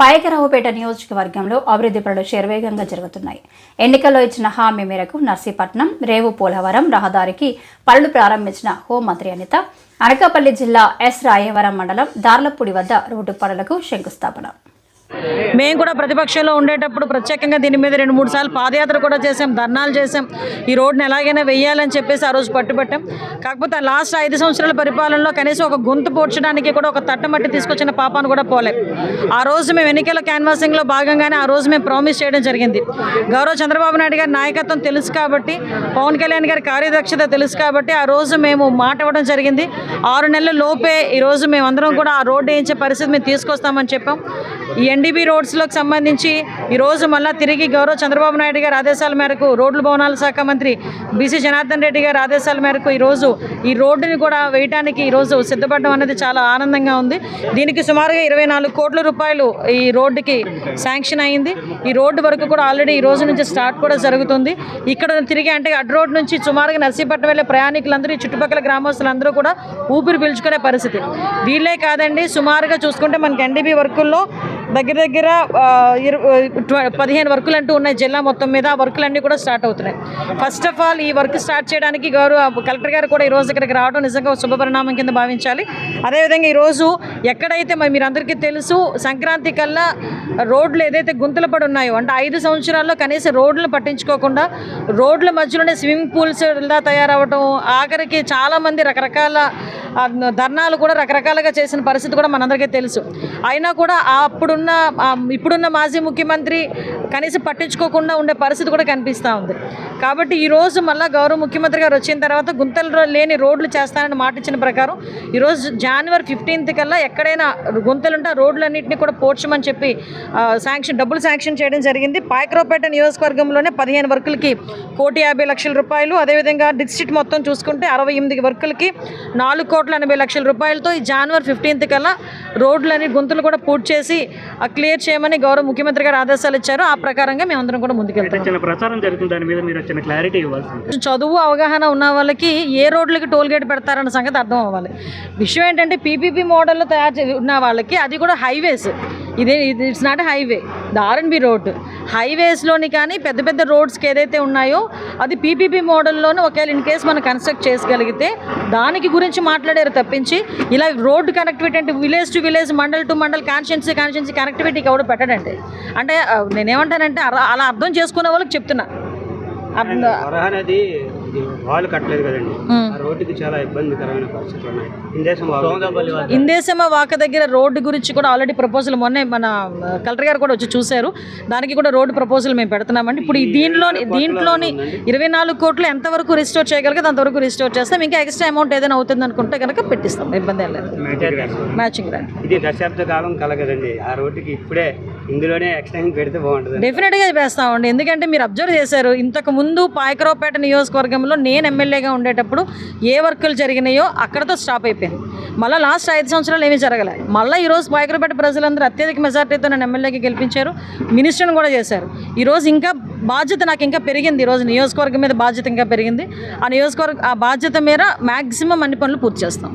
పైకరావుపేట నియోజకవర్గంలో అభివృద్ధి పనులు శరవేగంగా జరుగుతున్నాయి. ఎన్నికల్లో ఇచ్చిన హామీ మేరకు నర్సీపట్నం రేవు పోలవరం రహదారికి పనులు ప్రారంభించిన హోంమంత్రి అనిత అనకాపల్లి జిల్లా ఎస్ రాయవరం మండలం దార్లపూడి వద్ద రోడ్డు పనులకు శంకుస్థాపన. మేము కూడా ప్రతిపక్షంలో ఉండేటప్పుడు ప్రత్యేకంగా దీని మీద రెండు మూడు సార్లు పాదయాత్ర కూడా చేసాం ధర్నాలు చేసాం ఈ రోడ్ని ఎలాగైనా వెయ్యాలని చెప్పేసి ఆ రోజు పట్టుబట్టాం. కాకపోతే లాస్ట్ ఐదు సంవత్సరాల పరిపాలనలో కనీసం ఒక గొంతు పోడ్చడానికి కూడా ఒక తట్టమట్టి తీసుకొచ్చిన పాపాను కూడా పోలే. ఆ రోజు మేము ఎన్నికల క్యాన్వాసింగ్లో భాగంగానే ఆ రోజు మేము ప్రామిస్ చేయడం జరిగింది. గౌరవ చంద్రబాబు నాయుడు గారి నాయకత్వం తెలుసు కాబట్టి పవన్ కళ్యాణ్ గారి కార్యదక్షత తెలుసు కాబట్టి ఆ రోజు మేము మాట ఇవ్వడం జరిగింది. ఆరు నెలల లోపే ఈరోజు మేమందరం మేము అందరం కూడా ఆ రోడ్డు వేయించే పరిస్థితి మేము తీసుకొస్తామని చెప్పాం. ఈ ఎన్డీబీ రోడ్స్లోకి సంబంధించి ఈరోజు మళ్ళా తిరిగి గౌరవ చంద్రబాబు నాయుడు గారి ఆదేశాల మేరకు రోడ్లు భవనాల శాఖ మంత్రి బీసీ జనార్దన్ రెడ్డి గారి ఆదేశాల మేరకు ఈరోజు ఈ రోడ్డుని కూడా వేయడానికి ఈరోజు సిద్ధపడడం అనేది చాలా ఆనందంగా ఉంది. దీనికి సుమారుగా ఇరవై నాలుగు కోట్ల రూపాయలు ఈ రోడ్డుకి శాంక్షన్ అయింది. ఈ రోడ్డు వరకు కూడా ఆల్రెడీ ఈ రోజు నుంచి స్టార్ట్ కూడా జరుగుతుంది. ఇక్కడ తిరిగి అంటే అడ్ రోడ్ నుంచి సుమారుగా నర్సీపట్నం వెళ్ళే ప్రయాణికులందరూ చుట్టుపక్కల గ్రామస్తులందరూ కూడా ఊపిరి పీల్చుకునే పరిస్థితి. వీళ్ళే కాదండి సుమారుగా చూసుకుంటే మనకి ఎన్డీబీ వర్కుల్లో దగ్గర దగ్గర ఇరు- పదిహేను వర్కులు అంటూ ఉన్నాయి. జిల్లా మొత్తం మీద ఆ వర్కులన్నీ కూడా స్టార్ట్ అవుతున్నాయి. ఫస్ట్ ఆఫ్ ఆల్ ఈ వర్క్ స్టార్ట్ చేయడానికి గౌరవ కలెక్టర్ గారు కూడా ఈ రోజు ఇక్కడికి రావడం నిజంగా శుభపరిణామం కింద భావించాలి. అదేవిధంగా ఈరోజు ఎక్కడైతే మరి మీరు అందరికీ తెలుసు సంక్రాంతి కల్లా రోడ్లు ఏదైతే గుంతలు పడి ఉన్నాయో అంటే ఐదు సంవత్సరాల్లో కనీసం రోడ్లను పట్టించుకోకుండా రోడ్ల మధ్యలోనే స్విమ్మింగ్ పూల్స్ ఇలా తయారవటం ఆఖరికి చాలామంది రకరకాల ధర్నాలు కూడా రకరకాలుగా చేసిన పరిస్థితి కూడా మనందరికీ తెలుసు. అయినా కూడా అప్పుడున్న ఇప్పుడున్న మాజీ ముఖ్యమంత్రి కనీసం పట్టించుకోకుండా ఉండే పరిస్థితి కూడా కనిపిస్తూ ఉంది. కాబట్టి ఈరోజు మళ్ళీ గౌరవ ముఖ్యమంత్రి గారు వచ్చిన తర్వాత గుంతలు లేని రోడ్లు చేస్తానని మాట ఇచ్చిన ప్రకారం ఈరోజు జనవరి ఫిఫ్టీన్త్ కల్లా ఎక్కడైనా గుంతలుంటే ఆ రోడ్లన్నింటినీ కూడా పోడ్చమని చెప్పి శాంక్షన్ డబ్బులు శాంక్షన్ చేయడం జరిగింది. పాయకరావుపేట నియోజకవర్గంలోనే పదిహేను వర్కులకి కోటి యాభై లక్షల రూపాయలు అదేవిధంగా డిస్ట్రిక్ట్ మొత్తం చూసుకుంటే అరవై ఎనిమిది వర్కులకి నాలుగు కోట్ల ఎనభై లక్షల రూపాయలతో ఈ జనవరి ఫిఫ్టీన్త్ కల్లా రోడ్లని గుంతలు కూడా పూర్తి చేసి క్లియర్ చేయమని గౌరవ ముఖ్యమంత్రి గారు ఆదేశాలు ఇచ్చారు. ఆ ప్రకారంగా మేమందరం కూడా ముందుకెళ్తాం. చిన్న ప్రచారం జరుగుతుంది. దాని మీద మీరు చిన్న క్లారిటీ ఇవ్వాల్సింది. చదువు అవగాహన ఉన్న వాళ్ళకి ఏ రోడ్లకి టోల్ గేట్ పెడతారన్న సంగతి అర్థం అవ్వాలి. విషయం ఏంటంటే పీపీపీ మోడల్లో తయారు ఉన్న వాళ్ళకి అది కూడా హైవేస్. ఇదే it's not highway RNB road హైవేస్లోని కానీ పెద్ద పెద్ద రోడ్స్కి ఏదైతే ఉన్నాయో అది పీపీపీ మోడల్లోనే ఒకవేళ ఇన్ కేస్ మనం కన్స్ట్రక్ట్ చేసుగలిగితే దానికి గురించి మాట్లాడారు తప్పించి ఇలా రోడ్డు కనెక్టివిటీ అంటే village to village mandal to mandal constituency constituency కనెక్టివిటీకి ఎవడు పెట్టడండి. అంటే నేనేమంటానంటే అలా- అలా అర్థం చేసుకునే వాళ్ళకి చెప్తున్నా. అర్థం వాళ్ళు కట్టలేదు కదండి. ఆ రోడ్డుకి చాలా ఇబ్బందికరమైన పరిస్థితులు ఉన్నాయి. ఇందేశం ఇందేశమ వాక దగ్గర రోడ్డు గురించి కూడా ఆల్రెడీ ప్రపోజల్ మొన్నే మన కలెక్టర్ గారు కూడా వచ్చి చూశారు. దానికి కూడా రోడ్డు ప్రపోజల్ మేము పెడుతున్నామండి. ఇప్పుడు ఈ దీనిలోని దీంట్లోని ఇరవై నాలుగు కోట్లు ఎంతవరకు రిస్టోర్ చేయగలిగితే అంతవరకు రిస్టోర్ చేస్తాం. ఇంకా ఎక్స్ట్రా అమౌంట్ ఏదైనా అవుతుంది అనుకుంటే కనుక పెట్టిస్తాం. ఇబ్బంది ఏం లేదు. మ్యాచింగ్ ఇది దశాబ్ద కాలం కల కదండి. ఆ రోడ్డుకి ఇప్పుడే ఇందులోనే ఎక్స్టెన్షన్ పెడితే బాగుంటుంది. డెఫినెట్గా వేస్తామండి ఎందుకంటే మీరు అబ్జర్వ్ చేశారు ఇంతకు ముందు పాయకరావుపేట నియోజకవర్గంలో నేను ఎమ్మెల్యేగా ఉండేటప్పుడు ఏ వర్కులు జరిగినాయో అక్కడతో స్టాప్ అయిపోయింది. మళ్ళీ లాస్ట్ ఐదు సంవత్సరాలు ఏమీ జరగలేదు మళ్ళీ ఈరోజు పాయకరావుపేట ప్రజలందరూ అత్యధిక మెజార్టీతో నన్ను ఎమ్మెల్యేకి గెలిపించారు. మినిస్టర్ని కూడా చేశారు. ఈరోజు ఇంకా బాధ్యత నాకు ఇంకా పెరిగింది. ఈరోజు నియోజకవర్గం మీద బాధ్యత ఇంకా పెరిగింది. ఆ నియోజకవర్గ ఆ బాధ్యత మీద మ్యాక్సిమం అన్ని పనులు పూర్తి చేస్తాం.